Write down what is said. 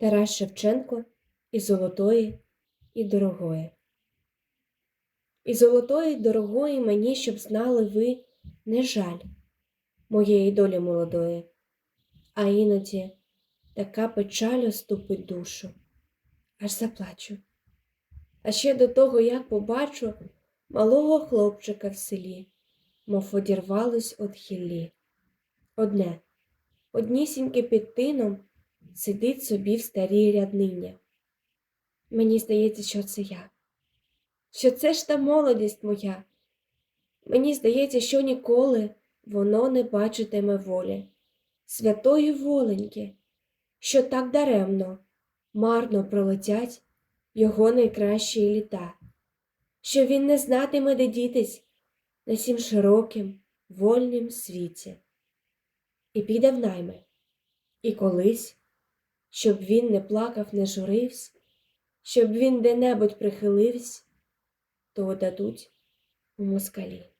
Тарас Шевченко і золотої, і дорогої. І золотої, дорогої мені, щоб знали ви, не жаль моєї долі молодої, а іноді така печаль оступить душу, аж заплачу. А ще до того, як побачу малого хлопчика в селі, мов одірвалось од хіллі. Одне, однісіньке під тином сидить собі в старій ряднині. Мені здається, що це я, що це ж та молодість моя. Мені здається, що ніколи воно не бачитиме волі, святої воленьки, що так даремно, марно пролетять його найкращі літа, що він не знатиме, де дітись на сім широким, вольнім світі, і піде в найми, і колись, щоб він не плакав, не журивсь, щоб він де-небудь прихиливсь, то дадуть у москалі.